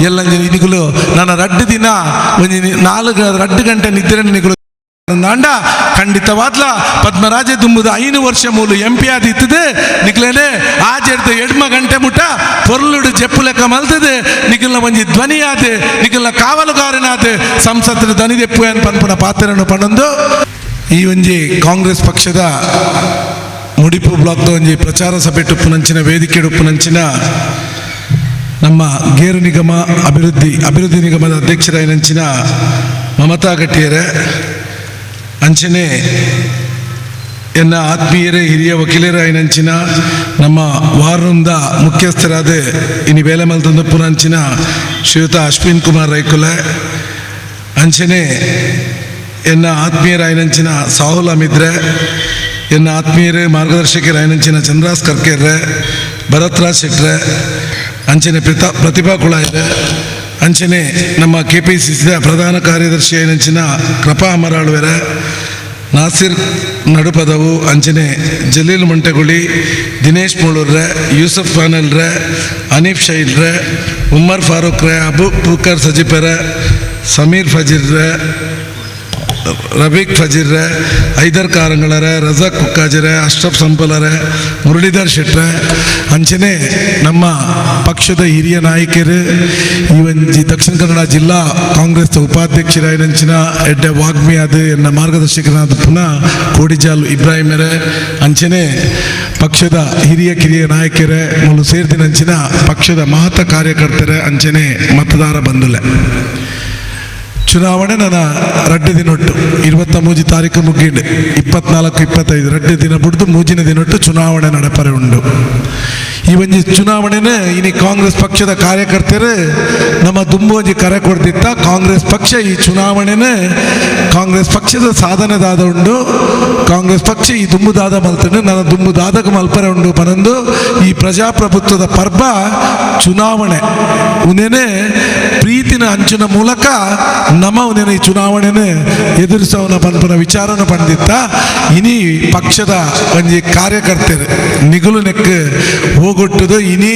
ಎಲ್ಲ ನಿಗುಲು ನನ್ನ ರಡ್ಡು ದಿನ ಒಂಜಿ ನಾಲ್ಕು ರಡ್ಡು ಗಂಟೆ ನಿದ್ರೆ ನಿಗುಲು ಅಂಡ ಖಂಡಿತವಾದ್ಲ ಪದ್ಮರಾಜ ದುಂಬುದ ಐನು ವರ್ಷ ಮೂಲು ಎಂ ಪಿ ಆದ ಇತ್ತದು ನಿಕ್ಲೇನೆ ಎಡ್ಮ ಗಂಟೆ ಮುಟ್ಟ ಪೊರ್ಲುಡು ಜಪ್ಪು ಲೆಕ್ಕ ಮಲ್ತದೆ. ನಿಖಲ್ನ ಒಂಜಿ ಧ್ವನಿ ಆದೆ ನಿಖಲ್ನ ಕಾವಲುಗಾರನಾದೆ ಸಂಸತ್ತಿನ ಧ್ವನಿ ದೆಪ್ಪು ಏನು ಪನ್ಪುನ ಪಾತ್ರವನ್ನು ಪಣಂದು ಈ ಒಂಜಿ ಕಾಂಗ್ರೆಸ್ ಪಕ್ಷದ ಮುಡಿಪು ಬ್ಲಾಕ್ದ ಒಂಜಿ ಪ್ರಚಾರ ಸಭೆ ಟುಪ್ಪುನಂಚಿನ ವೇದಿಕೆ ಉಪ್ಪುನಂಚಿನ ನಮ್ಮ ಗೇರು ನಿಗಮ ಅಭಿವೃದ್ಧಿ ಅಭಿವೃದ್ಧಿ ನಿಗಮದ ಅಧ್ಯಕ್ಷರಾಯಿನಂಚಿನ ಮಮತಾ ಗಟ್ಟಿಯರೇ, ಅಂಚನೆ ಎನ್ನ ಆತ್ಮೀಯರೇ, ಹಿರಿಯ ವಕೀಲರಾಯಿನಂಚಿನ ನಮ್ಮ ವಾರಂದ ಮುಖ್ಯಸ್ಥರಾದ ಇನಿ ವೇಲಮಲ್ತಂದ ಅಂಚಿನ ಶ್ರೀಯುತ ಅಶ್ವಿನ್ ಕುಮಾರ್ ರೈಕುಲೆ, ಅಂಚನೆ ಎನ್ನ ಆತ್ಮೀಯರಾಯಿನಂಚಿನ ಸಾಹುಲ್ ಅಮಿದ್ರೆ ಎನ್ನ ಆತ್ಮೀಯರೇ ಮಾರ್ಗದರ್ಶಕರಾಯಿನಂಚಿನ ಚಂದ್ರಾಸ್ ಕರ್ಕೇರ್ರೆ ಭರತ್ ರಾಜ್ ಶೆಟ್ರೆ ಅಂಚನೆ ಪ್ರತಾ ಪ್ರತಿಭಾ ಕುಳಾಯ್ರೆ ಅಂಚನೆ ನಮ್ಮ ಕೆ ಪಿ ಸಿ ಸಿದ ಪ್ರಧಾನ ಕಾರ್ಯದರ್ಶಿ ಆಯಿನಂಚಿನ ಕೃಪಾ ಅಮರಾಳ್ವೆರ ನಾಸಿರ್ ನಡುಪದವು ಅಂಚನೆ ಜಲೀಲ್ ಮಂಟಗುಳಿ, ದಿನೇಶ್ ಮೂಳೂರ್ರೆ, ಯೂಸಫ್ ಖಾನಲ್ರೆ ಅನೀಫ್ ಶೈಲ್ರೆ, ಉಮ್ಮರ್ ಫಾರೂಕ್ರೆ ಅಬು ಬುಕರ್ ಸಜಿಪರ, ಸಮೀರ್ ಫಜೀರ್ರೆ ರಬೀಕ್ ಫಜೀರ್ರೆ ಐದರ್ ಕಾರಂಗಳರೆ, ರಜಾ ಕುಕ್ಕಾಜರೆ, ಅಶ್ರಫ್ ಸಂಪಲರೆ, ಮುರಳೀಧರ್ ಶೆಟ್ಟ್ರೆ ಅಂಚನೆ ನಮ್ಮ ಪಕ್ಷದ ಹಿರಿಯ ನಾಯಕರು ಈ ದಕ್ಷಿಣ ಕನ್ನಡ ಜಿಲ್ಲಾ ಕಾಂಗ್ರೆಸ್ ಉಪಾಧ್ಯಕ್ಷರಾಯಿನಂಚಿನ ಎಡ್ಡೆ ವಾಗ್ಮಿ ಅದ ಎನ್ನ ಮಾರ್ಗದರ್ಶಕನಾದ ಪುನಃ ಕೋಡಿಜಾಲ್ ಇಬ್ರಾಹಿಮರೇ ಅಂಚನೆ ಪಕ್ಷದ ಹಿರಿಯ ಕಿರಿಯ ನಾಯಕರೇ ಮುಲು ಸೇರ್ದಿನಂಚಿನ ಪಕ್ಷದ ಮಹತ್ವ ಕಾರ್ಯಕರ್ತರೇ ಅಂಚನೆ ಮತದಾರ ಬಂಧುಲೆ. ಚುನಾವಣೆ ನನ್ನ ರಡ್ಡು ದಿನೊಟ್ಟು ಇರುವತ್ತ ಮೂಜಿ ತಾರೀಕು ಮುಗ್ಗಿಂಡೆ ಇಪ್ಪತ್ನಾಲ್ಕು, ಇಪ್ಪತ್ತೈದು ರಡ್ಡು ದಿನ ಬಿಡ್ದು ಮೂಜಿನ ದಿನೊಟ್ಟು ಚುನಾವಣೆ ನಡಪರೆ ಉಂಡು. ಈ ಒಂಜಿ ಚುನಾವಣೆನ ಇನಿ ಕಾಂಗ್ರೆಸ್ ಪಕ್ಷದ ಕಾರ್ಯಕರ್ತರು ನಮ್ಮ ದುಂಬೋಜಿ ಕರೆ ಕೊಡ್ದಿತ್ತ. ಕಾಂಗ್ರೆಸ್ ಪಕ್ಷ ಈ ಚುನಾವಣೆನ ಕಾಂಗ್ರೆಸ್ ಪಕ್ಷದ ಸಾಧನೆದಾದ ಉಂಡು. ಕಾಂಗ್ರೆಸ್ ಪಕ್ಷ ಈ ದುಂಬುದಾದ ಮಲ್ತಂಡು. ನನ್ನ ದುಂಬುದಾದಕ್ಕೆ ಮಲ್ಪರೆ ಉಂಡು ಪನಂದು. ಈ ಪ್ರಜಾಪ್ರಭುತ್ವದ ಪರ್ವ ಚುನಾವಣೆ. ಉನೇನೆ ಪ್ರೀತಿನ ಅಂಚಿನ ಮೂಲಕ ನಮ್ಮ ಉನೇನೆ ಈ ಚುನಾವಣೆನ ಎದುರಿಸೋನ ಪನ್ಪನ ವಿಚಾರನ ಬಂದಿತ್ತ ಇನಿ ಪಕ್ಷದ ಒಂಜಿ ಕಾರ್ಯಕರ್ತರು ನಿಗುಲು ನೆಕ್ ಹೋಗೊಟ್ಟುದು ಇನಿ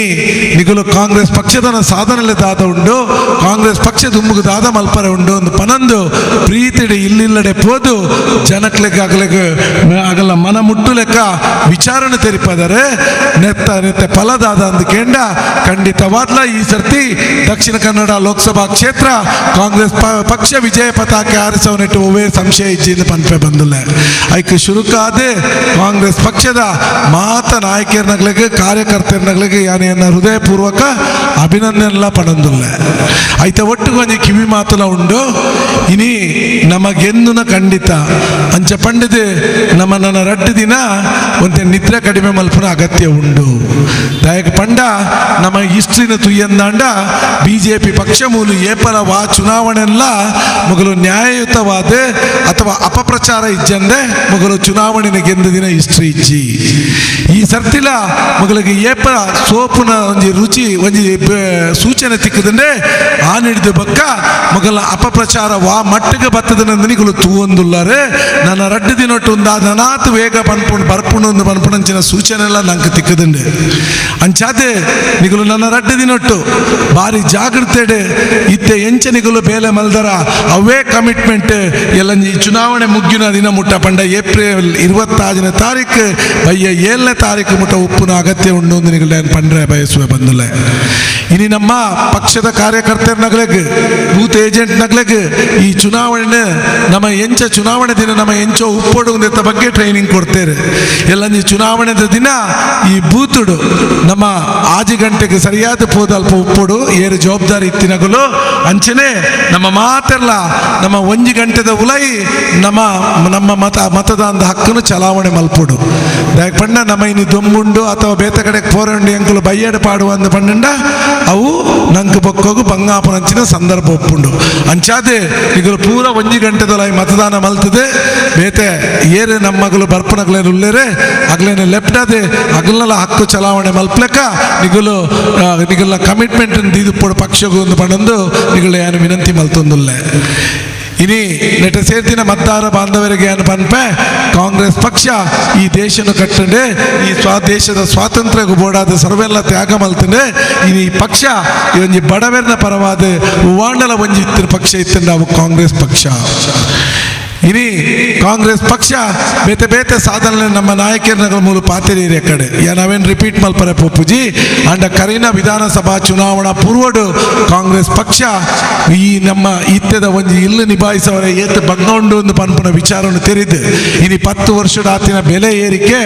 ನಿಗುಲು ಕಾಂಗ್ರೆಸ್ ಪಕ್ಷದ ಸಾಧನೆ ದಾದ ಉಂಡು, ಕಾಂಗ್ರೆಸ್ ಪಕ್ಷ ದುಮ್ಮುಗು ದಾದ ಮಲ್ಪರೆ ಉಂಡು ಒಂದು ಪನಂದು ಪ್ರೀತಿಡೆ ಇಲ್ಲಿಲ್ಲಡೆ ಪೋದು ಜನಕ್ಲೆಗ್ ಆಗಲೆಗ್ ಅಗಲ ಮನ ಮುಟ್ಟು ಲೆಕ್ಕ ವಿಚಾರಣೆ ತೆರಿಪದರೆ ನೆತ್ತ ನೆತ್ತ ಫಲದಾದ ಅಂದು ಕೇಂಡ ಖಂಡಿತವಾದ್ಲ ಈ ಸರ್ತಿ ದಕ್ಷಿಣ ಕನ್ನಡ ಲೋಕಸಭಾ ಕ್ಷೇತ್ರ ಕಾಂಗ್ರೆಸ್ ಪಕ್ಷ ವಿಜಯ ಪತಾಕೆ ಆರಿಸವನಿಟ್ಟು ಒವೇ ಸಂಶಯ ಇಜ್ಜಿಂದ ಪನ್ಪೆ ಬಂದಿಲ್ಲ. ಐಕ್ ಶುರುಕಾದೆ ಕಾಂಗ್ರೆಸ್ ಪಕ್ಷದ ಮಾತ ನಾಯಕರನಗಳಿಗೆ ಕಾರ್ಯಕರ್ತರನಗಳಿಗೆ ಯಾನೆಯನ್ನು ಹೃದಯಪೂರ್ವಕ ಅಭಿನಂದನೆಲ್ಲ ಪಡಂದಿಲ್ಲ ಐತ ಒಟ್ಟು ಕೊನಿ ಕಿವಿ ಮಾತುಲ ಉಂಡು, ಇನಿ ನಮಗೆಂದುನ ಖಂಡಿತ, ಅಂಚ ಪಂಡಿದೆ ನಮ್ಮ ನನ್ನ ರಟ್ಟು ದಿನ ಒಂತೆ ನಿದ್ರೆ ಕಡಿಮೆ ಮಲ್ಪನ ಅಗತ್ಯ ಉಂಡು. ದಾಯಕ ಪಂಡ, ನಮ್ಮ ಹಿಸ್ಟ್ರಿನ ತುಯ್ಯಂದಾಂಡ ಬಿ ಜೆ ಪಕ್ಷ ಮೂಲು ಏಪಲ ವಾ ಚುನಾವಣೆಲ್ಲ ಮೊಗಲು ನ್ಯಾಯಯುತವಾದ ಅಥವಾ ಅಪಪ್ರಚಾರ ಇಜ್ಜಂದೆ ಮೊಗಲು ಚುನಾವಣೆನ ಗೆಂದ ದಿನ ಹಿಸ್ಟ್ರಿ ಇಜ್ಜಿ. ಈ ಸರ್ತಿಲ ಮೊಗಲಿಗೆ ಏಪ ಸೋಪುನ ಒಂಜಿ ರುಚಿ, ಒಂಜಿ ಸೂಚನೆ ತಿಕ್ಕದಂಡೆ ಆ ಹಿಡಿದು ಬಕ್ಕ ಮಗಲ ಅಪಪ್ರಚಾರ ವಾ ಮಟ್ಟಿಗೆ ಬತ್ತದ ನಂದಿನಿಗಳು ತೂವೊಂದುಲ್ಲಾರೆ ನನ್ನ ರಡ್ಡು ದಿನೊಟ್ಟು ಒಂದು ವೇಗ ಪನ್ಪುಣ್ ಬರ್ಪುಣ್ ಒಂದು ಪನ್ಪುಣಂಚಿನ ಸೂಚನೆ ಎಲ್ಲ ನಂಗೆ ತಿಕ್ಕದಂಡೆ. ಅಂಚಾತೆ ನಿಗಲು ನನ್ನ ರಡ್ಡು ದಿನೊಟ್ಟು ಬಾರಿ ಜಾಗೃತೆಡೆ ಇತ್ತೆ ಎಂಚ ನಿಗಲು ಬೇಲೆ ಮಲ್ದರ, ಅವೇ ಕಮಿಟ್ಮೆಂಟ್ ಎಲ್ಲ ಈ ಚುನಾವಣೆ ಮುಗ್ಗಿನ ದಿನ ಮುಟ್ಟ ಪಂಡ ಏಪ್ರಿಲ್ ಇರುವತ್ತಾರನೇ ತಾರೀಕು ಬಯ್ಯ ಏಳನೇ ತಾರೀಕು ಮುಟ್ಟ ಉಪ್ಪುನ ಅಗತ್ಯ ಉಂಡು ನಿಗುಲು ಪಂಡ್ರೆ ಬಯಸುವ ಬಂದುಲೆ. ಇನಿ ನಮ್ಮ ಪಕ್ಷದ ಕಾರ್ಯಕರ್ತರ ನಗ್ಲೆಗ್, ಬೂತ್ ಏಜೆಂಟ್ ನಗ್ಲೆಗ್, ಈ ಚುನಾವಣೆ ನಮ್ಮ ಎಂಚ ಚುನಾವಣೆ ದಿನ ನಮ್ಮ ಎಂಚೋ ಉಪ್ಪೊಡು ನೆತ್ತ ಬಗ್ಗೆ ಟ್ರೈನಿಂಗ್ ಕೊಡ್ತೇವೆ ಎಲ್ಲ ಈ ಚುನಾವಣೆದ ದಿನ ಈ ಬೂತುಡು ನಮ್ಮ ಆಜಿ ಗಂಟೆಗೆ ಸರಿಯಾದ ಪೋದಲ್ಪ ಉಪ್ಪುಡು, ಏರು ಜವಾಬ್ದಾರಿ ಇತ್ತಿನಗಲು, ಅಂಚನೆ ನಮ್ಮ ಮಾತೆಲ್ಲ ನಮ್ಮ ಒಂಜಿ ಗಂಟೆದ ಉಲೈ, ನಮ್ಮ ನಮ್ಮ ಮತ, ಮತದಾನದ ಹಕ್ಕನ್ನು ಚಲಾವಣೆ ಮಲ್ಪುಡು. ಪಂಡ ನಮ್ಮ ಇನ್ನು ದೊಂಬುಂಡು ಅಥವಾ ಬೇತ ಕಡೆಗೆ ಪೋರಂಡು ಎಂಕುಲು ಬಯ್ಯಾಡ ಪಾಡುವ ಅಂದ ಪಂಡ ಅವು ನಂಗೆ ಬಕ್ಕೋಗು ಬಂಗಾಪನಂಚಿನ ಸಂದರ್ಭ ಒಪ್ಪುಂಡು. ಅಂಚಾದೆ ಈಗ ಪೂರ ಒಂಜಿ ಗಂಟೆದೊಲ ಮತದಾನ ಮಲ್ತದೆ. ಬೇತೆ ಏರೆ ನಮ್ಮ ಮಗಳು ಬರ್ಪನಗ್ಲೇನು ಉಳ್ಳೇರೆ ಅಗ್ಲೇನೆ ಲೆಪ್ಟಾದೆ ಅಗ್ಲಲ್ಲ ಹಕ್ಕು ಚಲಾವಣೆ ಮಲ್ಪ್ಲೆಕ್ಕ ನಿಗಲು ನಿಗಲ್ಲ ನಿಗುಲ ಕಮಿಟ್ಮೆಂಟ್ ದೀದು ಪಕ್ಷಗೊಂದು ಪಣಂದು ನಿಗುಲು ಏನು ವಿನಂತಿ ಮಲ್ತೊಂದುಲ್ಲೆ. ಇನಿ ನೆಟ ಸೇರ್ತಿನ ಮತದಾರ ಬಾಂಧವರಿಗೆ ಏನು ಪನ್ಪೆ ಕಾಂಗ್ರೆಸ್ ಪಕ್ಷ ಈ ದೇಶನ ಕಟ್ಟಂಡೆ, ಈ ಸ್ವಾ, ದೇಶದ ಸ್ವಾತಂತ್ರ್ಯ ಬೋಡಾದ ಸರ್ವೆಲ್ಲ ತ್ಯಾಗ ಮಲ್ತಂಡೆ ಈ ಪಕ್ಷ ಈ ಬಡವರನ ಪರವಾದ ವಾಂಡಲ ಒಂಜಿ ಇತ್ತಿನ ಪಕ್ಷ ಇತ್ತು ನಾವು ಕಾಂಗ್ರೆಸ್ ಪಕ್ಷ. ಇನಿ ಕಾಂಗ್ರೆಸ್ ಪಕ್ಷ ಬೇತೆ ಬೇತೆ ಸಾಧನೆ ನಮ್ಮ ನಾಯಕರ ಮೂಲ ಪಾತೆರೀರಿ ಕಡೆ. ಯಾ ನಾವೇನು ರಿಪೀಟ್ ಮಲ್ಪರೆ ಪೊಪ್ಪುಜಿ ಅಂಡ ಕರೀನ ವಿಧಾನಸಭಾ ಚುನಾವಣಾ ಪೂರ್ವಡು ಕಾಂಗ್ರೆಸ್ ಪಕ್ಷ ಈ ನಮ್ಮ ಇತ್ಯದ ಒಂಜಿ ಇಲ್ಲು ನಿಭಾಯಿಸವರ ಏತ ಬಗ್ಗೊಂಡು ಒಂದು ಪನ್ಪುನ ವಿಚಾರವನ್ನು ತೆರೆದು, ಇನಿ ಪತ್ತು ವರ್ಷದ ಆತಿನ ಬೆಲೆ ಏರಿಕೆ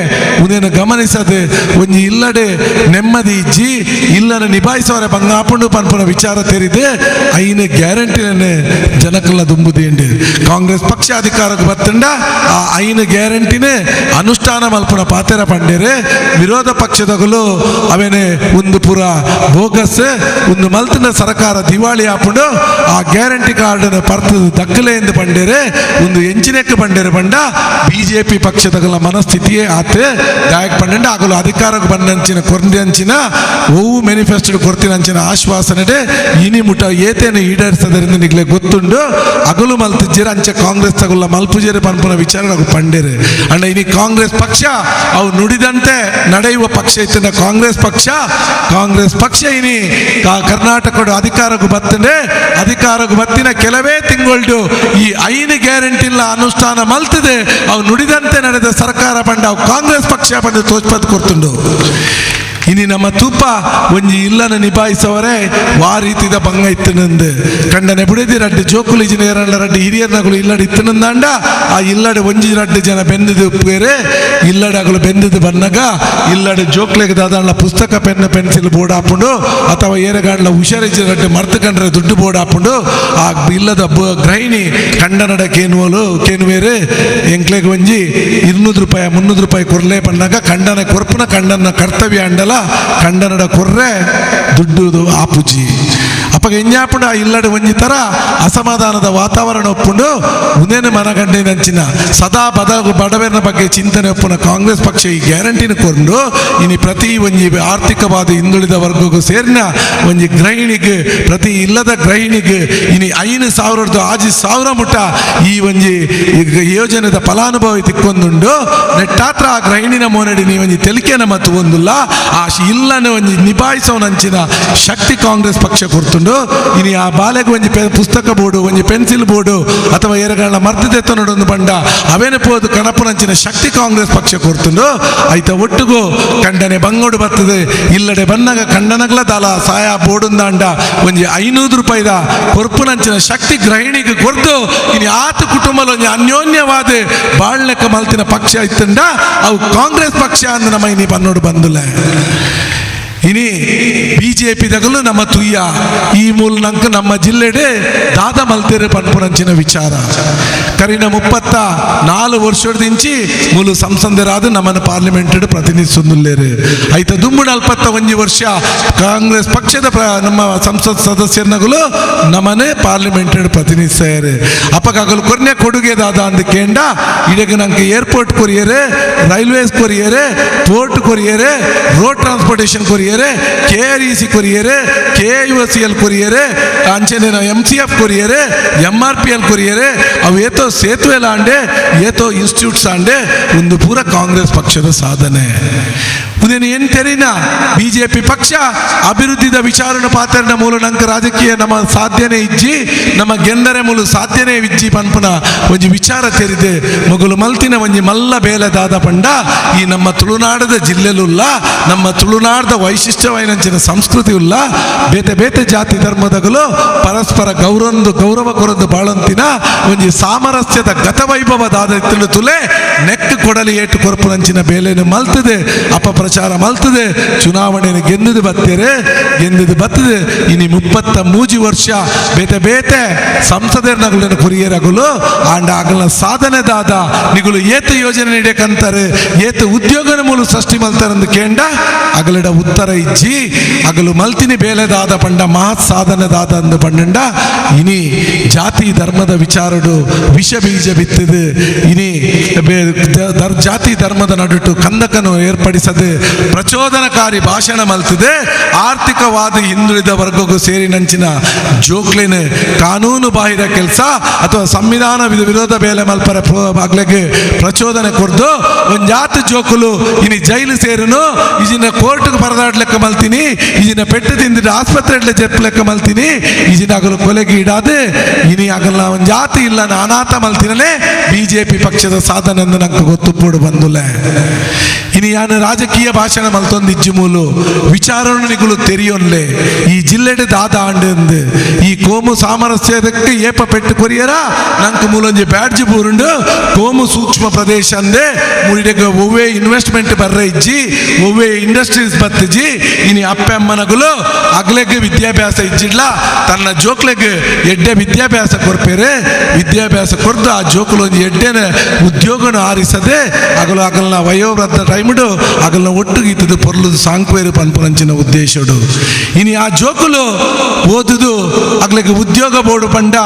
ಉದೇನು ಗಮನಿಸದೆ ಒಂಜಿ ಇಲ್ಲಡೆ ನೆಮ್ಮದಿ ಇಜ್ಜಿ ಇಲ್ಲನ ನಿಭಾಯಿಸವರ ಬಂಗಾಪುಂಡು ಪನ್ಪುನ ವಿಚಾರ ತೆರೆದು, ಐನ ಗ್ಯಾರಂಟಿನೇ ಜನಕಲ್ಲ ದುಂಬುದೇಂಡು ಕಾಂಗ್ರೆಸ್ ಪಕ್ಷ ಅಧಿಕಾರಕ್ಕೆ ಬರ್ತಂಡ, ಆ ಐನ ಗ್ಯಾರಂಟಿನೇ ಅನುಷ್ಠಾನ ಮಲ್ಪುನ ಪಾತೆರ ಪಂಡೇರೆ ವಿರೋಧ ಪಕ್ಷದಗಲು ಅವೇನೆ ಒಂದು ಪುರ ಬೋಗಸ್ ಒಂದು ಮಲ್ತಿನ ಸರ್ಕಾರ ದಿವಾಳಿ ಆಪುಂಡು ಆ ಗ್ಯಾರಂಟಿ ಕಾರ್ಡ್ ಪರ್ತು ದಕ್ಕಲೆ ಎಂದು ಪಂಡೇರೆ ಒಂದು ಎಂಚಿನಕ್ಕೆ ಪಂಡೇರೆ ಪಂಡ, ಬಿಜೆಪಿ ಪಕ್ಷದಗಲ ಮನಸ್ಥಿತಿಯೇ ಆತೆ, ದಾಯಕ್ ಪಂಡ ಆಗಲು ಅಧಿಕಾರಕ್ಕೆ ಬಂದಂಚಿನ ಕೊರ್ಂಡಿ ಅಂಚಿನ ಓವು ಮ್ಯಾನಿಫೆಸ್ಟೋ ಕೊರ್ತಿನಂಚಿನ ಆಶ್ವಾಸನೆಡೆ ಇನಿ ಮುಟ ಏತೇನು ಈಡೇರಿಸದರಿಂದ ನಿಗ್ಲೆ ಗೊತ್ತುಂಡು, ಅಗಲು ಮಲ್ತಿಜ್ಜಿರ ಅಂಚೆ ಕಾಂಗ್ರೆಸ್ ಮಲ್ಪುಜೇರಿ ಪನ್ಪುನ ವಿಚಾರ ನಾವು ಪಂಡೇರೆ. ಅಂಡ ಇನಿ ಕಾಂಗ್ರೆಸ್ ಪಕ್ಷ ಅವು ನುಡಿದಂತೆ ನಡೆಯುವ ಪಕ್ಷ ಇತ್ತಿನ ಕಾಂಗ್ರೆಸ್ ಪಕ್ಷ ಕಾಂಗ್ರೆಸ್ ಪಕ್ಷ ಇನಿ. ಕರ್ನಾಟಕದ ಅಧಿಕಾರಕ್ಕೆ ಬತ್ತಂಡೆ ಅಧಿಕಾರಕ್ಕೆ ಬತ್ತಿನ ಕೆಲವೇ ತಿಂಗಳು ಈ ಐನು ಗ್ಯಾರಂಟಿ ಇಲ್ಲ ಅನುಷ್ಠಾನ ಮಲ್ತಿದೆ. ಅವು ನುಡಿದಂತೆ ನಡೆದ ಸರ್ಕಾರ ಪಂಡ ಅವು ಕಾಂಗ್ರೆಸ್ ಪಕ್ಷ ಬಂದು ತೋಚ್ಪತ್ ಕೊರ್ತುಂಡು ಇನಿ ನಮ್ಮ ತುಪ್ಪ ಒಂಜಿ ಇಲ್ಲನ ನಿಭಾಯಿಸವರೇ ವಾ ರೀತಿದ ಬಂಗ ಇತ್ತನಂದು ಕಂಡನೆ ಬಿಡಿದಿ ರಡ್ಡು ಜೋಕುಲಿಜಿ ರಡ್ಡು ಹಿರಿಯರ್ನಗಳು ಇಲ್ಲಡ ಇತ್ತಿನಂದಾಂಡ ಆ ಇಲ್ಲಡೆ ಒಂಜಿ ರಡ್ಡು ಜನ ಬೆಂದಿದ್ದು ಉಪ್ಪೇರೆ ಇಲ್ಲಡಗಳು ಬೆಂದಿದ್ದು ಬನ್ನಗ ಇಲ್ಲಡೆ ಜೋಕ್ಲೆಗೆ ದಾದಾಂಡ್ಲ ಪುಸ್ತಕ ಪೆನ್ನ ಪೆನ್ಸಿಲ್ ಬೋರ್ಡ್ ಅಥವಾ ಏರಗಾಂಡ್ಲ ಹುಷಾರಿಜ್ಜಿ ರಡ್ಡು ಮರ್ತು ಕಂಡ್ರೆ ದುಡ್ಡು ಬೋರ್ಡ್ ಆ ಇಲ್ಲದ ಗ್ರಹಿಣಿ ಕಂಡನಡ ಕೇನುವಲು ಕೇನುವೇರೆ ಎಂಕ್ಲೆಗೆ ಒಂಜಿ ಇನ್ನೂರು ರೂಪಾಯಿ ಮುನ್ನೂರು ರೂಪಾಯಿ ಕೊರ್ಲೆ ಬಣ್ಣಗ ಕಂಡನ ಕೊರ್ಪುನ ಕಂಡನ ಕರ್ತವ್ಯ ಅಂಡಲ ಖಂಡನಡ ಕೊರ್ರೆ ದುಡ್ಡು ಆಪುಜಿ ಅಪ್ಪಗ ಎಂಜಾಪುಂಡ ಇಲ್ಲಡೆ ಒಂಜಿ ತರ ಅಸಮಾಧಾನದ ವಾತಾವರಣ ಒಪ್ಪುಂಡು ಮನಗಂಡೆ ನಂಚಿನ. ಸದಾ ಬದ ಬಡವರ ಬಗ್ಗೆ ಚಿಂತನೆ ಒಪ್ಪುನ ಕಾಂಗ್ರೆಸ್ ಪಕ್ಷ ಈ ಗ್ಯಾರಂಟಿನ ಕೊಂಡು ಇನಿ ಪ್ರತಿ ಒಂಜಿ ಆರ್ಥಿಕವಾದ ಹಿಂದುಳಿದ ವರ್ಗಕ್ಕೂ ಸೇರಿನ ಒಂಜಿ ಗೃಹಿಣಿಗೆ, ಪ್ರತಿ ಇಲ್ಲದ ಗೃಹಿಣಿಗೆ ಇನಿ ಐನು ಸಾವಿರದ ಆಜಿ ಸಾವಿರ ಮುಟ್ಟ ಈ ಒಂಜಿ ಯೋಜನೆದ ಫಲಾನುಭವಿ ತಿಕ್ಕೊಂದುಂಡು. ನೆಟ್ಟಾತ್ರ ಆ ಗೃಹಿಣಿನ ಮೋನಡಿ ನೀ ಒಂಜಿ ತೆಲಿಕೆನ ಮತ್ತು ಒಂದುಲ್ಲ ಆ ಇಲ್ಲನ ಒಂಜಿ ನಿಭಾಯಿಸೋನಂಚಿನ ಶಕ್ತಿ ಕಾಂಗ್ರೆಸ್ ಪಕ್ಷ ಕೊರ್ತುಂಡು ಇನಿ ಆ ಒಂಜಿ ಪೆ- ಪುಸ್ತಕ ಬೋಡು, ಒಂಜಿ ಪೆನ್ಸಿಲ್ ಬೋಡು, ಅಥವಾ ಎರಗಳ ಮರ್ತಿದೆತ್ತ ನೋಡೊಂದು ಬಂಡ. ಅವೇನೆ ಪೋದು ಕಣಪುನಂಚಿನ ಶಕ್ತಿ ಕಾಂಗ್ರೆಸ್ ಪಕ್ಷ ಕೊರ್ತುಂಡು ಐತ ಒಟ್ಟುಗು, ಕಂಡನೆ ಬಂಗೋಡು ಬರ್ತದೆ, ಇಲ್ಲಡೆ ಬನ್ನಗ ಖಂಡನಗ್ಲ ದಾಲ, ಸಾಯ ಬೋಡುಂದಾಂಡ. ಒಂಜಿ ಐನೂರು ರೂಪಾಯಿದ ಕೊರ್ಪುನಂಚಿನ ಶಕ್ತಿ ಗ್ರಹಿಣಿಗೆ ಕೊರ್ದು ಇನಿ ಆತ ಕುಟುಂಬಲ ಒಂಜಿ ಅನ್ಯೋನ್ಯವಾದ ಬಾಳ್ಲೆಕ್ಕ ಮಲ್ತಿನ ಪಕ್ಷ ಇತ್ತಂಡ, ಅವು ಕಾಂಗ್ರೆಸ್ ಪಕ್ಷ ಅಂದ್ ನಮ್ಮ ಇನಿ ಪನ್ನೋಡು ಬಂದುಲೆ. ಇನಿ ಬಿಜೆಪಿ ದಗಲು ನಮ್ಮ ತುಯ್ಯ ಈ ಮೂಲ ನಂಕ ನಮ್ಮ ಜಿಲ್ಲೆಡೆ ದಾದ ಮಲ್ತೆರೆ ಪನ್ಪುನಂಚಿನ ವಿಚಾರ ಕರಿನ ಮುಪ್ಪತ್ತ ನಾಲು ವರ್ಷದಿಂಚಿ ಮೂಲು ಸಂಸದರಾದ ನಮ್ಮನ್ನು ಪಾರ್ಲಿಮೆಂಟ್ ಪ್ರತಿನಿಧಿಸುವುದಿಲ್ಲೇರು ಐತ ದುಮ್ಮುಡ ಅಲ್ಪತ್ತ ಒಂಜಿ ವರ್ಷ ಕಾಂಗ್ರೆಸ್ ಪಕ್ಷದ ಪ್ರ- ನಮ್ಮ ಸಂಸತ್ ಸದಸ್ಯರನಗಳು ನಮ್ಮನೆ ಪಾರ್ಲಿಮೆಂಟ್ ಪ್ರತಿನಿಧಿಸ್ತಾರೆ ಅಪ್ಪಗಾಗಲು ಕೊರ್ನೆ ಕೊಡುಗೆ ದಾದ ಅಂದ ಕೇಂಡ ಇಡಗ ನಂಗೆ ಏರ್ಪೋರ್ಟ್ ಕೊರಿಯರೆ ರೈಲ್ವೇಸ್ ಕೊರಿಯರೆ ಪೋರ್ಟ್ ಕೊರಿಯರೆ ರೋಡ್ ಟ್ರಾನ್ಸ್ಪೋರ್ಟೇಷನ್ ಕೊರಿಯರೆ ಕೆ ಆರ್ ಇ ಸಿ ಕೊರಿಯರೆ, ಕೆ ಯು ಸಿ ಎಲ್ ಕೊರಿಯರೆ ಅಂಚನೆ ಎಂ ಸಿ ಎಫ್ ಕೊರಿಯರೆ, ಎಂ ಆರ್ ಪಿ ಎಲ್ ಕೊರಿಯರೆ, ಅವು ಏತೋ ಸೇತುವೆ ಲಾಂಡೆ ಏತೋ ಇನ್ಸ್ಟಿಟ್ಯೂಟ್ಸ್ ಆಂಡೆ, ಒಂದು ಪೂರ ಕಾಂಗ್ರೆಸ್ ಪಕ್ಷದ ಸಾಧನೆ. ಉದೇನು ಏನ್ ತೆರಿನ ಬಿಜೆಪಿ ಪಕ್ಷ ಅಭಿವೃದ್ಧಿದ ವಿಚಾರಣ ಪಾತ್ರನ ಮೂಲ ನಂಕ ರಾಜಕೀಯ ನಮ್ಮ ಸಾಧ್ಯನೇ ಇಜ್ಜಿ, ನಮ್ಮ ಗೆಂದರೆ ಮೂಲ ಸಾಧ್ಯನೇ ಇಜ್ಜಿ ಪನ್ಪುನ ಒಂಜಿ ವಿಚಾರ ತೆರಿದೆ. ಮೊಗಲು ಮಲ್ತಿನ ಒಂಜಿ ಮಲ್ಲ ಬೇಲೆ ದಾದ ಪಂಡ, ಈ ನಮ್ಮ ತುಳುನಾಡದ ಜಿಲ್ಲೆಲುಲ್ಲ, ನಮ್ಮ ತುಳುನಾಡದ ವೈಶಿಷ್ಟ್ಯವೈನಂಚಿನ ಸಂಸ್ಕೃತಿ ಉಲ್ಲ ಬೇತೆ ಬೇತೆ ಜಾತಿ ಧರ್ಮದಗಲು ಪರಸ್ಪರ ಗೌರವಂದು, ಗೌರವ ಕೊರಂದು ಬಾಳಂತಿನ ಒಂಜಿ ಸಾಮರಸ್ಯದ ಗತವೈಭವ ದಾದ ಇತ್ತಿನ ತುಲೆ ನೆಕ್ ಕೊಡಲಿ ಏಟು ಕೊರಪುನಂಚಿನ ಬೇಲೆನು ಮಲ್ತದೆ, ಅಪಪ್ರಚಾರ ಮಲ್ತದೆ ಚುನಾವಣೆಯನ್ನು ಗೆಂದಿದ್ದು ಬತ್ತೇರೆ ಗೆಂದಿದ್ದು ಬತ್ತದೆ. ಇನಿ ಮುಪ್ಪತ್ತ ಮೂಜಿ ವರ್ಷ ಬೇತೆ ಬೇತೆ ಸಂಸದರ್ನಗಳನ್ನು ಕುರಿಯರಗುಲು ಆಂಡ ಅಗಲ ಸಾಧನೆ ದಾದ ಏತ ಯೋಜನೆ ನೀಡಕಂತಾರೆ ಏತ ಉದ್ಯೋಗನ ಮೂಲ ಸೃಷ್ಟಿ ಮಲ್ತಾರಂದು ಕೇಂಡ ಅಗಲಡ ಉತ್ತರ ಇಜ್ಜಿ ಅಗಲು ಮಲ್ತಿನಿ ಬೇಲೆದಾದ ಪಂಡ ಮಹತ್ ಸಾಧನೆದಾದ ಅಂದು ಪಂಡಂಡ ಇನಿ ಜಾತಿ ಧರ್ಮದ ವಿಚಾರಡು ವಿಷ ಬೀಜ ಬಿತ್ತಿದೆ. ಇನಿ ಜಾತಿ ಧರ್ಮದ ನಡುಟು ಕಂದಕನು ಏರ್ಪಡಿಸದೆ ಪ್ರಚೋದನಕಾರಿ ಭಾಷಣ ಮಲ್ತಿದೆ. ಆರ್ಥಿಕವಾದಿ ಹಿಂದುಳಿದ ವರ್ಗಕ್ಕೂ ಸೇರಿ ನಂಚಿನ ಜೋಕ್ಲಿನ ಕಾನೂನು ಬಾಹಿರ ಕೆಲಸ ಅಥವಾ ಸಂವಿಧಾನ ವಿಧ- ವಿರೋಧ ಬೇಲೆ ಮಲ್ಪರ ಆಗ್ಲಿಗೆ ಪ್ರಚೋದನೆ ಕೊರ್ದು ಒಂದ್ ಜಾತಿ ಜೋಕುಲು ಇನಿ ಜೈಲು ಸೇರಿನು, ಇಜಿನ ಕೋರ್ಟ್ಗೆ ಪರದಾಡ್ಲೆಕ್ಕ ಮಲ್ತೀನಿ ಇಜಿನ ಪೆಟ್ಟು ತಿಂದಿട്ട് ಆಸ್ಪತ್ರೆ ಮಲ್ತೀನಿ ಇಜಿನ ಆಗಲು ಕೊಲೆಗೆ ಇಡಾದೆ ಇನಿ ಆಗಲ್ಲ ಒಂದು ಜಾತಿ ಇಲ್ಲ ಅನಾಥ ಮಲ್ತಿನಲೇ, ಬಿಜೆಪಿ ಪಕ್ಷದ ಸಾಧನೆ ಎಂದು ನಂಗೆ ಗೊತ್ತುಪೂಡು ಬಂದುಲೆ. ಇನಿ ಯಾನು ರಾಜಕೀಯ ಭಾಷಣ ಮಲ್ತೊಂದು ಇಜ್ಜಿ ಮೂಲು, ವಿಚಾರಣೆಗಳು ತೆರೆಯೊನ್ಲೆ, ಈ ಜಿಲ್ಲೆಡೆ ದಾದ ಆಂಡು ಈ ಕೋಮು ಸಾಮರಸ್ಯದಕ್ಕೆ ಏಪ ಪೆಟ್ಟು ಕೊರಿಯರ ನಂಗೆ ಮೂಲೊಂಜಿ ಬ್ಯಾಡ್ಜ್ ಬೂರುಂಡು, ಕೋಮು ಸೂಕ್ಷ್ಮ ಪ್ರದೇಶ ಅಂದೆ ಮುಡಿಡೆಗೆ ಒವ್ವೇ ಇನ್ವೆಸ್ಟ್ಮೆಂಟ್ ಬರ್ರ ಇಜ್ಜಿ, ಒವ್ವೇ ಇಂಡಸ್ಟ್ರೀಸ್ ಬತ್ತಿಜಿ ಅಪ್ಪ ಅಮ್ಮನಗಲು ಅಗ್ಲೆಗೆ ವಿದ್ಯಾಭ್ಯಾಸ ಇಜ್ಜಿಡ್ಲ ತನ್ನ ಜೋಕ್ಲೆಗೆ ಎಡ್ಡೆ ವಿದ್ಯಾಭ್ಯಾಸ ಕೊರ್ಪೇರೆ ವಿದ್ಯಾಭ್ಯಾಸ ಕೊರ್ದು ಆ ಜೋಕುಲು ಒಂದು ಎಡ್ಡೆನ ಉದ್ಯೋಗನ ಆರಿಸದೆ ಅಗಲು ಅಗಲ್ನ ವಯೋವೃದ್ಧ ಟೈಮ್ಡು ಅಗಲ್ನ ಒಟ್ಟು ಗೀತದ ಪೊರ್ಲು ಸಾಂಕ್ವೇರು ಪನ್ಪುನಂಚಿನ ಉದ್ದೇಶಡು. ಇನಿ ಆ ಜೋಕುಲು ಓದುದು ಅಗ್ಲಿಗೆ ಉದ್ಯೋಗ ಬೋಡು ಪಂಡ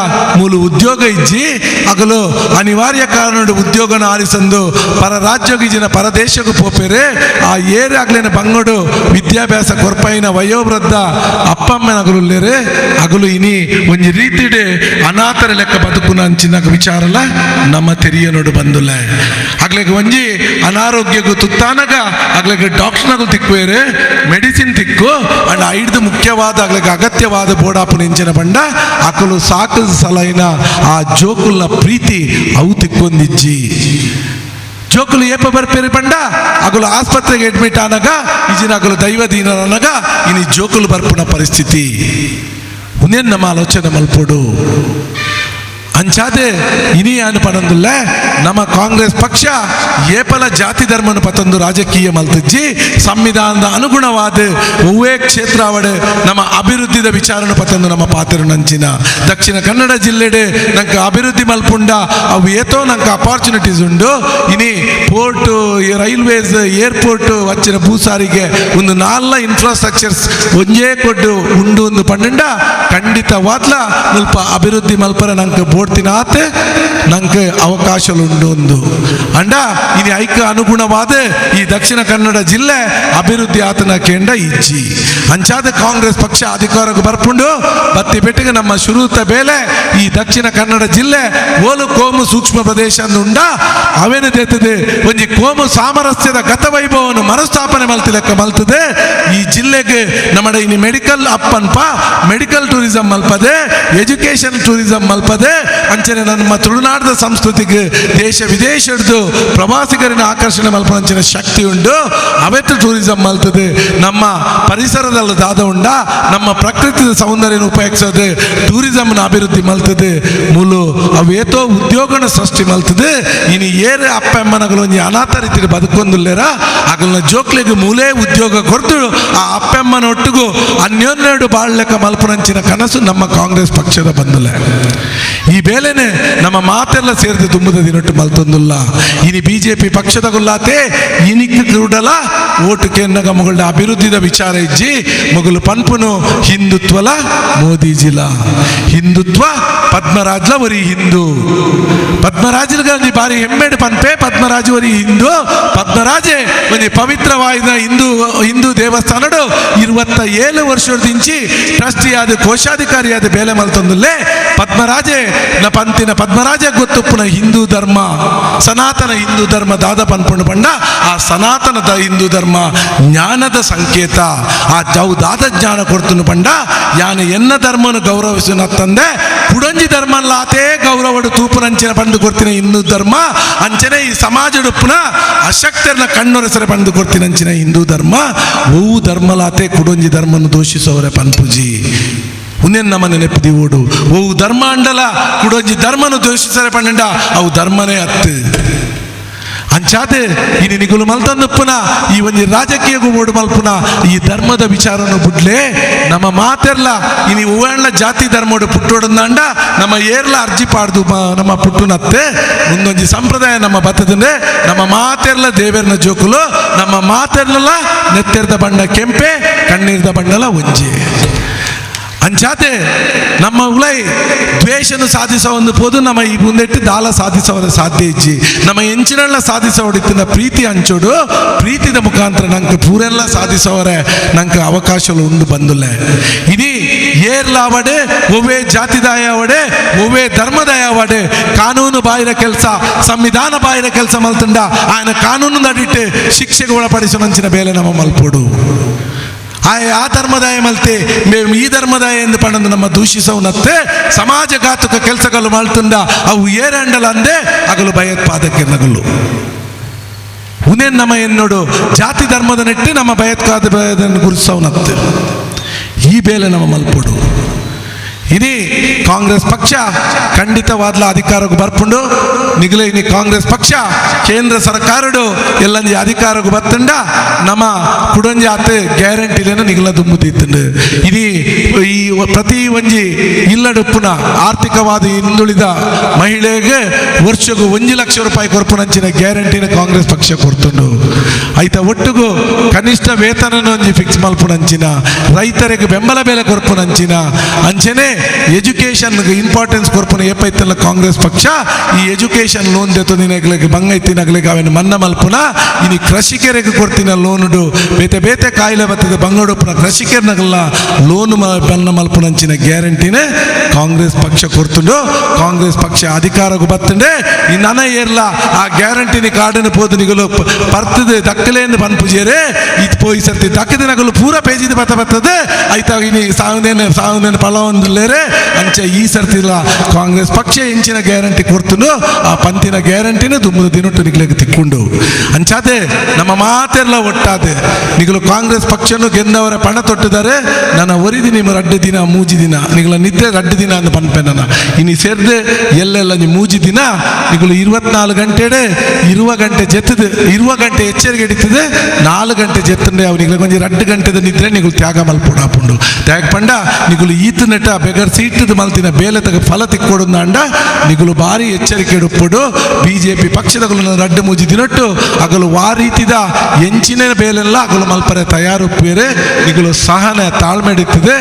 ಮೂಲು ಉದ್ಯೋಗ ಇಜ್ಜಿ ಅಗಲು ಅನಿವಾರ್ಯ ಕಾರಣ ಉದ್ಯೋಗನ ಆರಿಸಂದು ಪರ ರಾಜ್ಯ ಜನ ಪರದೇಶಕ್ಕೆ ಪೋಪೇರೆ. ಆ ಏರೆ ಆಗ್ಲೇನ ಬಂಗಡು ವಿದ್ಯಾಭ್ಯಾಸ ಕೊರ್ಪೈನ ವಯೋವೃದ್ಧ ಅಪ್ಪಮ್ಮನ ಅಗಲುಲ್ಲೇರೆ ಅಗಲು ಇನಿ ಒಂಜಿ ರೀತಿಡೆ ಅನಾಥರ ಲೆಕ್ಕ ಬದುಕುನ ಅಂಚಿನ ವಿಚಾರಲ, ನಮ್ಮ ತೆರಿಯನೋಡು ಬಂದುಲ್ಲ ಅಗ್ಲೆಗೆ ಒಂಜಿ ಅನಾರೋಗ್ಯಗೂ ತುತ್ತಾನಗ, ಅಗ್ಲೆಗೆ ಡಾಕ್ಟರ್ನಗು ತಿಕ್ಕುವೇರೆ, ಮೆಡಿಸಿನ್ ತಿಕ್ಕು ಅಂಡ್ ಐದು ಮುಖ್ಯವಾದ ಅಗ್ಲೆಗೆ ಅಗತ್ಯವಾದ ಬೋಡಾಪುನ ಇಂಚಿನ ಬಂಡ, ಅಕಲು ಸಾಕು ಸಲೈನ ಆ ಜೋಕುಲ್ನ ಪ್ರೀತಿ ಅವು ತಿಕ್ಕೊಂದಿಜ್ಜಿ. ಜೋಕುಲು ಏಪ ಬರ್ಪೇರಿ ಪಂಡ ಅಗಲು ಆಸ್ಪತ್ರೆಗೆ ಅಡ್ಮಿಟ್ ಆನಾಗ ಇಜಿನ ಅಗಲು ದೈವ ದೀನರನಗ ಇನಿ ಜೋಕುಲು ಬರ್ಪುನ ಪರಿಸ್ಥಿತಿ ಉನೇನ್ ನಮ್ಮ ಆಲೋಚನೆ ಮಲ್ಪೋಡು ಅಂಚಾದೆ ಇನಿ ಏನು ಪಡಂದುಲ್ಲ ನಮ್ಮ ಕಾಂಗ್ರೆಸ್ ಪಕ್ಷ ಏಪಲ ಜಾತಿ ಧರ್ಮನ ಪತ್ತೊಂದು ರಾಜಕೀಯ ಮಲ್ತಜ್ಜಿ, ಸಂವಿಧಾನದ ಅನುಗುಣವಾದ ಕ್ಷೇತ್ರ ಅವಡೆ ನಮ್ಮ ಅಭಿವೃದ್ಧಿದ ವಿಚಾರನ ಪತ್ತೊಂದು ನಮ್ಮ ಪಾತ್ರ ನಂಚಿನ. ದಕ್ಷಿಣ ಕನ್ನಡ ಜಿಲ್ಲೆಡೆ ನಂಗೆ ಅಭಿವೃದ್ಧಿ ಮಲ್ಪುಂಡ, ಅವು ಏತೋ ನಂಕ ಅಪಾರ್ಚುನಿಟೀಸ್ ಉಂಡು. ಇನಿ ಪೋರ್ಟ್ ರೈಲ್ವೇಸ್ ಏರ್ಪೋರ್ಟ್ ವಚ್ಚಿನ ಭೂಸಾರಿಗೆ ಒಂದು ನಾಲ್ಲ ಇನ್ಫ್ರಾಸ್ಟ್ರಕ್ಚರ್ಸ್ ಒಂಜೇ ಕೊಡ್ಡು ಉಂಡು ಒಂದು ಪಂಡ ಖಂಡಿತ ವಾತ್ಲ ಸ್ವಲ್ಪ ಅಭಿವೃದ್ಧಿ ಮಲ್ಪರ ನಂಗೆ ಬೋರ್ಡ್ ನಂಗೆ ಅವಕಾಶಲು ಉಂಡು ಒಂದು ಅಂಡ, ಇದು ಐಕ ಅನುಗುಣವಾದ ಈ ದಕ್ಷಿಣ ಕನ್ನಡ ಜಿಲ್ಲೆ ಅಭಿವೃದ್ಧಿ ಆತನ ಕೇಂದ್ರ ಇಜ್ಜಿ. ಅಂಚಾದ ಕಾಂಗ್ರೆಸ್ ಪಕ್ಷ ಅಧಿಕಾರಕ್ಕೆ ಬರ್ಪುಂಡು. ಬತ್ತಿ ಬೆಟ್ಟಿಗೆ ನಮ್ಮ ಶುರುತ ಬೇಲೆ ಈ ದಕ್ಷಿಣ ಕನ್ನಡ ಜಿಲ್ಲೆ ಓಲು ಕೋಮು ಸೂಕ್ಷ್ಮ ಪ್ರದೇಶ ಉಂಡ ಅವೇನು ತೆತ್ತದೆ ಒಂಜಿ ಕೋಮು ಸಾಮರಸ್ಯದ ಗತವೈಭವವನ್ನು ಮರುಸ್ಥಾಪನೆ ಮಲ್ತಿ ಮಲ್ತದೆ. ಈ ಜಿಲ್ಲೆಗೆ ನಮ್ಮ ಇನಿ ಮೆಡಿಕಲ್ ಅಪ್ಪನ್ಪ, ಮೆಡಿಕಲ್ ಟೂರಿಸಂ ಮಲ್ಪದೆ ಎಜುಕೇಶನ್ ಟೂರಿಸಂ ಮಲ್ಪದೆ ಅಂಚನೆ ನಮ್ಮ ತುಳುನಾಡದ ಸಂಸ್ಕೃತಿಗೆ ದೇಶ ವಿದೇಶದ್ದು ಪ್ರವಾಸಿಗರಿನ ಆಕರ್ಷಣೆ ಮಲ್ಪನಂಚಿನ ಶಕ್ತಿ ಉಂಡು ಅವೆತ್ತು ಟೂರಿಸಂ ಮಲ್ತದೆ. ನಮ್ಮ ಪರಿಸರದಲ್ಲಿ ದಾದ ಉಂಡ. ನಮ್ಮ ಪ್ರಕೃತಿಯ ಸೌಂದರ್ಯನ ಉಪಯೋಗಿಸೋದು ಟೂರಿಸಂನ ಅಭಿವೃದ್ಧಿ ಮಲ್ತದೆ. ಮೂಲು ಅವೇತೋ ಉದ್ಯೋಗನ ಸೃಷ್ಟಿ ಮಲ್ತದೆ. ಇನ್ನು ಏರೆ ಅಪ್ಪ ಅಮ್ಮನಗಳು ಅನಾಥ ರೀತಿಯಲ್ಲಿ ಬದುಕೊಂದುಲ್ಲೇರ ಅಗಲನ ಜೋಕ್ಲಿಗೆ ಮೂಲೆ ಉದ್ಯೋಗ ಕೊಡ್ತು. ಆ ಅಪ್ಪಮ್ಮನ ಒಟ್ಟಿಗೂ ಅನ್ಯೋನ್ಯಡು ಬಾಳ್ಲೆಕ್ಕ ಮಲ್ಪನಂಚಿನ ಕನಸು ನಮ್ಮ ಕಾಂಗ್ರೆಸ್ ಪಕ್ಷದ ಬಂದಲೆ. ಈ ಬೇಲೆನೆ ನಮ್ಮ ಮಾತೆಲ್ಲ ಸೇರಿದ ತುಂಬದ ದಿನೊಟ್ಟು ಮಲ್ತೊಂದುಲ್ಲ. ಇನಿ ಬಿಜೆಪಿ ಪಕ್ಷದ ಗುಲ್ಲಾತೆ ಇನಿಕ್ ಕೂಡಲ ಓಟು ಕೆನ್ನಗ ಮಗಳ ಅಭಿವೃದ್ಧಿದ ವಿಚಾರ ಇಜ್ಜಿ ಮಗಳು ಪನ್ಪುನು ಹಿಂದುತ್ವಲ ಮೋದಿಜಿಲ. ಹಿಂದುತ್ವ ಪದ್ಮರಾಜ್ಲ ವರಿ ಹಿಂದೂ. ಪದ್ಮರಾಜರಿಗೆ ಒಂದು ಬಾರಿ ಹೆಮ್ಮೆಡು ಪನ್ಪೆ, ಪದ್ಮರಾಜ ವರಿ ಹಿಂದೂ. ಪದ್ಮರಾಜೆ ಒಂದು ಪವಿತ್ರವಾದ ಹಿಂದೂ ಹಿಂದೂ ದೇವಸ್ಥಾನಡು ಇರುವತ್ತ ಏಳು ವರ್ಷದಿಂಚಿ ಕೋಶಾಧಿಕಾರಿ ಕೋಶಾಧಿಕಾರಿಯಾದ ಬೇಲೆ ಮಲ್ತೊಂದುಲ್ಲೇ, ಪದ್ಮರಾಜೆ ನ ಪಂತಿನ ಪದ್ಮರಾಜ ಗೊತ್ತುಪ್ಪುನ ಹಿಂದೂ ಧರ್ಮ, ಸನಾತನ ಹಿಂದೂ ಧರ್ಮ, ದಾದ ಪನ್ಪುಂಡು ಪಂಡ ಆ ಸನಾತನದ ಹಿಂದೂ ಧರ್ಮ, ಜ್ಞಾನದ ಸಂಕೇತ, ಆ ಜವು ದಾದ ಜ್ಞಾನ ಕೊಡ್ತುನು ಪಂಡ ಯಾನ ಎನ್ನ ಧರ್ಮನು ಗೌರವಿಸಿನ ತಂದೆ, ಪುಡಂಜಿ ಲಾತೇ ಗೌರವಡು ತೂಪುನಂಚಿನ ಪಂಡು ಕೊಡ್ತಿನ ಹಿಂದೂ ಧರ್ಮ, ಅಂಚನೆ ಈ ಸಮಾಜಡುಪ್ಪುನ ಅಶಕ್ತರನ್ನ ಕಣ್ಣೊರೆಸರೆ ಪಂಡು ಕೊಡ್ತಿನಂಚಿನ ಹಿಂದೂ ಧರ್ಮ ಓವು ಧರ್ಮಲಾತೆ ಕುಡೊಂಜಿ ಧರ್ಮನು ದೋಷಿಸೋರೆ ಪನ್ಪುಜಿ. ಉನ್ನೆನ್ ನಮ್ಮನೆ ನೆಪ್ಪದಿ ಓಡು. ಓವು ಧರ್ಮ ಅಂಡಲ ಕುಡೊಂಜಿ ಧರ್ಮನು ದೋಷಿಸರೆ ಪಂಡ ಅವು ಧರ್ಮನೇ ಅತ್ತು. ಅಂಚಾತೆ ಇನಿ ನಿಗುಲು ಮಲ್ತನ್ನಪ್ಪುನ ಈ ಒಂಜಿ ರಾಜಕೀಯ ಗುಮೋಡು ಮಲ್ಪುನ, ಈ ಧರ್ಮದ ವಿಚಾರನ ಬಿಡ್ಲೆ, ನಮ್ಮ ಮಾತೆರ್ಲ, ಇನಿ ಉವಣ್ಣ ಜಾತಿ ಧರ್ಮೋಡು ಪುಟ್ಟೋಡಂದಾಂಡ ನಮ್ಮ ಏರ್ಲ ಅರ್ಜಿ ಪಾಡ್ದು ನಮ್ಮ ಪುಟ್ಟುನತ್ತೆ. ಮುಂದೊಂದು ಸಂಪ್ರದಾಯ ನಮ್ಮ ಬತ್ತದಂದೆ ನಮ್ಮ ಮಾತೆರ್ಲ ದೇವೇರ್ನ ಜೋಕುಲು, ನಮ್ಮ ಮಾತೆರ್ಲ ನೆತ್ತೆರ್ದ ಬಣ್ಣ ಕೆಂಪೆ, ಕಣ್ಣೀರ್ದ ಬಣ್ಣಲ ಒಂಜಿ. ಅಂಚಾತೆ ನಮ್ಮ ಉಲೈ ದ್ವೇಷನ ಒಂದು ಪೋದು, ನಮ್ಮ ಈ ಮುಂದೆಟ್ಟು ದಾಲ ಸಾಧಿಸೋರ ಸಾಧ್ಯ ಇಜ್ಜಿ. ನಮ್ಮ ಎಂಚಿನೆಲ್ಲ ಸಾಧಿಸೋಡಿತ್ತಿನ ಪ್ರೀತಿ ಹಂಚೋಡು ಪ್ರೀತಿದ ಮುಖಾಂತರ ನಂಗೆ ಪೂರೆಲ್ಲ ಸಾಧಿಸೋರೆ ನಂಗೆ ಅವಕಾಶ ಉಂಡು ಬಂದುಲ್ಲೆ ಇದು ಏರ್ಲಾವಡೆ, ಒವ್ವೇ ಜಾತಿದಾಯ ಒಡೆ ಒವ್ವೇ ಧರ್ಮದಯ ಒಡೆ ಕಾನೂನು ಬಾಯಿರ ಕೆಲಸ, ಸಂವಿಧಾನ ಬಾಹಿರ ಕೆಲಸ ಮಲ್ತುಂಡ, ಆಯ್ನ ಕಾನೂನು ನಡಿಟ್ಟು ಶಿಕ್ಷೆಗೆ ಒಳಪಡಿಸೋ ಮಂಚಿನ ಬೇಲೆ ನಮ್ಮ ಮಲ್ಪೋಡು. ಆ ಧರ್ಮದಾಯ ಮಲ್ತೆ మేము ಈ ಧರ್ಮದಾಯ ಎಂದು ಪಣಂದು ನಮ್ಮ ದೂಷಿಸವನತ್ತೆ. ಸಮಾಜಘಾತಕ ಕೆಲಸಗಳು ಮಾಡ್ತುಂಡ, ಅವು ಏರಂಡಲ ಅಂದೆ ಅಗಲು ಭಯೋತ್ಪಾದಕ್ಕೆ ನಗಲು ಉನೇನ್ ನಮ್ಮ ಎನ್ನೋಡು ಜಾತಿ ಧರ್ಮದ ನೆಟ್ಟಿ ನಮ್ಮ ಭಯೋತ್ಪಾದನೆ ಗುರುಸವನತ್ತೆ. ಈ ಬೇಲೆ ನಮ್ಮ ಮಲ್ಪೊಡು. ಇನಿ ಕಾಂಗ್ರೆಸ್ ಪಕ್ಷ ಖಂಡಿತವಾದ್ಲ ಅಧಿಕಾರಕ್ಕೆ ಬರ್ಪುಂಡು. ನಿಗಲೆ ಇನಿ ಕಾಂಗ್ರೆಸ್ ಪಕ್ಷ, ಕೇಂದ್ರ ಸರ್ಕಾರಡು ಎಲ್ಲಂಜಿ ಅಧಿಕಾರಕ್ಕೆ ಬತ್ತಂಡ ನಮ್ಮ ಕುಡಂಜಿ ಆತ ಗ್ಯಾರಂಟಿಲೇನು ನಿಗಲ ದುಂಬುದಿತ್ತಂಡು ಇದು ಈ ಪ್ರತಿ ಒಂಜಿ ಇಲ್ಲಡುಪ್ಪುನ ಆರ್ಥಿಕವಾದ ಹಿಂದುಳಿದ ಮಹಿಳೆಗೆ ವರ್ಷಕ್ಕೆ ಒಂಜಿ ಲಕ್ಷ ರೂಪಾಯಿ ಕೊರ್ಪುನಂಚಿನ ಗ್ಯಾರಂಟಿನ ಕಾಂಗ್ರೆಸ್ ಪಕ್ಷ ಕೊಡ್ತುಂಡು. ಐತ ಒಟ್ಟಿಗೂ ಕನಿಷ್ಠ ವೇತನ ಫಿಕ್ಸ್ ಮಲ್ಪುನಂಚಿನ ರೈತರಿಗೆ ಬೆಂಬಲ ಬೆಲೆ ಕೊರ್ಪುನಂಚಿನ ಅಂಚನೆ ಎಜುಕೇಶನ್ ಇಂಪಾರ್ಟೆನ್ಸ್ ಕೊರ್ಪುನ ಏಪೈತಲ್ಲ ಕಾಂಗ್ರೆಸ್ ಪಕ್ಷ. ಈ ಎಜುಕೇಶನ್ ಲೋನ್ ದೆತ್ತೊಂದಿನಗ್ಲಿಗೆ ಬಂಗೈತಿನಗ್ಲಿಗೆ ಅವನ ಮನ್ನ ಮಲ್ಪುನ? ಇನಿ ಕೃಷಿಕರಿಗೆ ಕೊಡ್ತಿನ ಲೋನುಡು ಬೇತೆ ಬೇತೆ ಕಾಯಿಲೆ ಬರ್ತದೆ ಬಂಗೋಡುಪುನ ಕೃಷಿಕರ್ನಗಲ್ಲ ಲೋನ್ ಮನ್ನ ಮಲ್ಪುನಂಚಿನ ಗ್ಯಾರಂಟಿನೇ ಕಾಂಗ್ರೆಸ್ ಪಕ್ಷ ಕೊಡ್ತುಂಡು. ಕಾಂಗ್ರೆಸ್ ಪಕ್ಷ ಅಧಿಕಾರಕ್ಕೆ ಬತ್ತಂಡೆ. ಈ ನನ ಏರ್ಲ, ಆ ಗ್ಯಾರಂಟಿನಿ ಕಾರ್ಡಿನ ಪೋದು ನಿಗಲು ಪರ್ತದೆ ದಕ್ಕಲೇಂದು ಪನ್ಪುಜೇರೆ ಇದು ಪೋಯಿ ಸರ್ತಿ ದಕ್ಕದ ನಗಲು ಪೂರ ಪೇಜಿದ ಬತ್ತ ಬರ್ತದೆ ಆಯ್ತಾ, ಇನಿ ಸಾವಿನೇನು ಸಾವಿನೇನು ಫಲ ಅಂಚೆ ಈ ಸರ್ತಿಲ್ಲ ಕಾಂಗ್ರೆಸ್ ಪಕ್ಷ ಎಂಚಿನ ಗ್ಯಾರಂಟಿ ಕೊಡ್ತುಂಡು ಆ ಪಂತಿನ ಗ್ಯಾರಂಟಿನ ದುಮ್ಮದ ದಿನೊಟ್ಟು ನಿಗ್ಲಿಕ್ಕೆ ತಿಕ್ಕೊಂಡು. ಅಂಚಾದೆ ನಮ್ಮ ಮಾತೆಲ್ಲ ಒಟ್ಟಾದೆ. ನಿಗಲು ಕಾಂಗ್ರೆಸ್ ಪಕ್ಷನು ಗೆದ್ದವರ ಪಣ ತೊಟ್ಟಿದ್ದಾರೆ. ನನ್ನ ಒರಿದಿ ನಿಮ್ಮ ದಿನ, ಮೂಜಿ ದಿನ. ನಿಗಲ ನಿದ್ದೆ ರಡ್ಡು ದಿನ ಅಂತ ಪನ್ಪೆ ನನ್ನ ಇನಿ ಸೇರ್ದೆ ಎಲ್ಲೆಲ್ಲ ನೀವು ಮೂಜಿ ದಿನ, ನಿಗಲು ಇರುವತ್ನಾಲ್ಕು ಗಂಟೆಡೆ ಇರುವ ಗಂಟೆ ಜೆತ್ತದೆ. ಇರುವ ಗಂಟೆ ಎಚ್ಚರಿಕೆ ಹಿಡಿತದೆ. ನಾಲ್ಕು ಗಂಟೆ ಜೆತ್ತಂಡೆ ಅವನಿಗೆ ಕೊಂಚ ರಡ್ಡು ಗಂಟೆದ ನಿದ್ರೆ ನಿಗುಲು ತ್ಯಾಗ ಮಲ್ಪುಡ ಆಪುಂಡು ತ್ಯಾಗ ಪಂಡ, ನಿಗುಲು ಈತ ನೆಟ ಬೆಗರ್ ಸೀಟದ ಮಲ್ತಿನ ಬೇಲೆ ತಗ ಫಲ ತಿಕ್ಕೊಡು ಅಂಡ ನಿಗಲು ಭಾರಿ ಎಚ್ಚರಿಕೆ ಇಡುಪ್ಪುಡು. ಬಿಜೆಪಿ ಪಕ್ಷದಗಳು ರಡ್ಡು ಮೂಜಿ ದಿನಟ್ಟು. ಅಗಲು ವಾ ರೀತಿದ ಎಂಚಿನ ಬೇಲೆಲ್ಲ ಅಗಲು ಮಲ್ಪರೆ ತಯಾರುಪ್ಪೇರೆ ನಿಗಲು ಸಹನೆ ತಾಳ್ಮೆ ಹಿಡಿತದೆ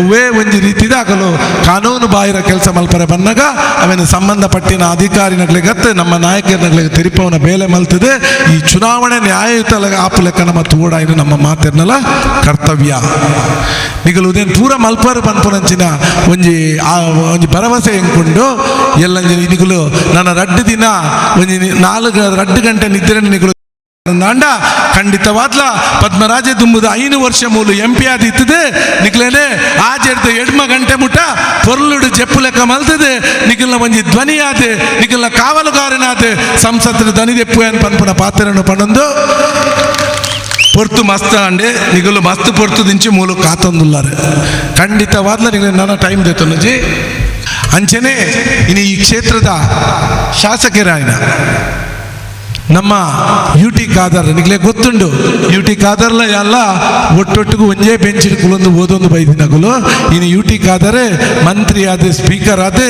ಒಂಜಿ ಒಂದು ರೀತಿದ ಅಗಲು ಕಾನೂನು ಬಾಹಿರ ಕೆಲಸ ಮಲ್ಪರೆ ಬಂದಾಗ ಅವನ ಸಂಬಂಧಪಟ್ಟಿನ ಅಧಿಕಾರಿನಗಳಿಗೆ ನಮ್ಮ ನಾಯಕರಿಗೆ ತಿರುಪವನ ಬೇಲೆ ಮಲ್ತಿದೆ. ಈ ಚುನಾವಣೆ ನ್ಯಾಯಯುತ ಆಪಲೆಕ್ಕ ನಮ್ಮ ಇದು ನಮ್ಮ ಮಾತಿರ್ನಲ್ಲ ಕರ್ತವ್ಯ. ನಿಗಲು ಪೂರ ಮಲ್ಪರು ಪನ್ಪುನಂಚಿನ ಒಂಜಿ ಆ ಒಂಜಿ ಭರವಸೆ ಎಂಕೊಂಡು, ಎಲ್ಲ ನಿಗುಲು, ನನ್ನ ರಡ್ಡು ದಿನ, ಒಂಜಿ ನಾಲ್ಕು ರಡ್ಡು ಗಂಟೆ ನಿದ್ರೆ ನಿಗುಲು. ಅಂಡ ಖಂಡಿತವಾದ್ಲ, ಪದ್ಮರಾಜ ತುಂಬುದ ಐನು ವರ್ಷ ಮೂಲು ಎಂ ಪಿ ಇತ್ತದೆ. ನಿಕ್ಲೇನೆ ಆಜೆರ್ದು ಎಡ್ಮ ಗಂಟೆ ಮುಟ್ಟ ಪೊರ್ಲುಡು ಜಪ್ಪು ಲೆಕ್ಕ ಮಲ್ತದೆ. ನಿಖಿಲ್ನ ಒಂಜಿ ಧ್ವನಿ ಆದೆ ನಿಖಿಲ್ನ ಕಾವಲುಗಾರನಾದೆ, ಸಂಸತ್ತಿನ ಧ್ವನಿ ದೆಪ್ಪು ಏನು ಪನ್ಪುನ ಪಾತ್ರನು ಪಣಂದು ಪೊರ್ತು ಮಸ್ತ್ ಅಂಡೆ ನಿಗಲು ಮಸ್ತ್ ಪೊರ್ತು ದಿಂಚಿ ಮೂಲು ಕಾತೊಂದುಲ್ಲಾರೆ ಖಂಡಿತವಾದ್ಲ ನಿಗಲು ನನ್ನ ಟೈಮ್ ದೇತನಜಿ ಅಂಚನೆ ಇನ್ನು ಈ ಕ್ಷೇತ್ರದ ಶಾಸಕರಾಯನ ನಮ್ಮ ಯೂಟಿ ಟಿ ಖಾದರ್ ನಿಗ್ಲೆ ಗೊತ್ತುಂಡು ಯು ಟಿ ಖಾದರ್ಲ ಎಲ್ಲ ಒಟ್ಟೊಟ್ಟಿಗೂ ಒಂದೇ ಬೆಂಚ್ ಕುಲೊಂದು ಓದೊಂದು ಬೈದಿನಗುಲು ಇನ್ನು ಯೂಟಿ ಟಿ ಖಾದರ್ ಮಂತ್ರಿ ಆದ ಸ್ಪೀಕರ್ ಆದ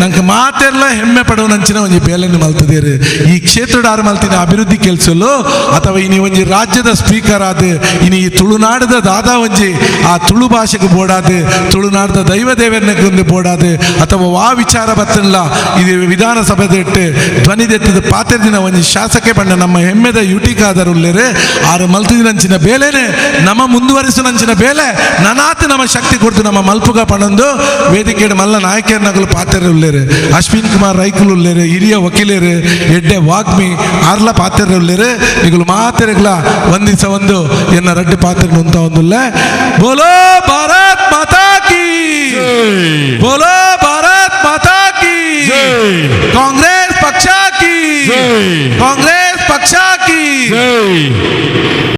ನಂಗೆ ಮಾತೆಲ್ಲ ಹೆಮ್ಮೆ ಪಡೋನಂಚಿನ ಒಂಜಿ ಬೇಲೆಯನ್ನು ಮಲ್ತದೇರು. ಈ ಕ್ಷೇತ್ರದ ಆರು ಮಲ್ತಿನ ಅಭಿವೃದ್ಧಿ ಕೆಲಸಲು, ಅಥವಾ ಇನಿ ಒಂಜಿ ರಾಜ್ಯದ ಸ್ಪೀಕರ್ ಆದ ಇನಿ ಈ ತುಳುನಾಡದ ದಾದಾ ಒಂಜಿ ಆ ತುಳು ಭಾಷೆಗೆ ಬೋಡಾದ, ತುಳುನಾಡದ ದೈವ ದೇವರನ್ನ ಬೋಡಾದ, ಅಥವಾ ವಾ ವಿಚಾರ ಬತ್ತಲ್ಲ ಇದು ವಿಧಾನಸಭೆದ ಇಟ್ಟು ಧ್ವನಿ ಪಾತ್ರದಿನ ಪಾತ್ರ ದಿನ ಒಂಜಿ ಶಾಸಕ ಬಂಡ ನಮ್ಮ ಹೆಮ್ಮೆದ ಯುಟಿಕಾದರುಲ್ಲೇರೆ ಆರು ಮಲ್ತಿದಿನಂಚಿನ ಬೇಲೆನೆ ನಮ್ಮ ಮುಂದುವರಿಸುನಂಚಿನ ಬೇಲೆ ನನಾತ್ ನಮ್ಮ ಶಕ್ತಿ ಕೊಡ್ತು ನಮ್ಮ ಮಲ್ಪುಗ ಪಣಂದು ವೇದಿಕೆಡ್ ಮಲ್ಲ ನಾಯಕರ ನಗಲು ಪಾತ್ರ ಉಲ್ಲೇರೆ ಅಶ್ವಿನ್ ಕುಮಾರ್ ರೈಕುಲು ಉಲ್ಲೇರೆ ಹಿರಿಯ ವಕೀಲರು ಎಡ್ಡೆ ವಾಗ್ಮಿ ಆರ್ಲ ಪಾತ್ರ ಉಲ್ಲೇರೆ ಈಗಲು ಮಾತೆರೆಗ್ಲ ಒಂದಿಸ ಒಂದು ಎನ್ನ ರಡ್ಡು ಪಾತ್ರ ಅಂತ ಒಂದುಲ್ಲ ಬೋಲೋ ಭಾರತ್ ಮಾತಾ ಕಿ ಬೋಲೋ ಭಾರತ್ ಮಾತಾ ಕಿ ಕಾಂಗ್ರೆಸ್ ಪಕ್ಷ ಕಿ ಕಾಂಗ್ರೆಸ್ ಪಕ್ಷ ಕಿ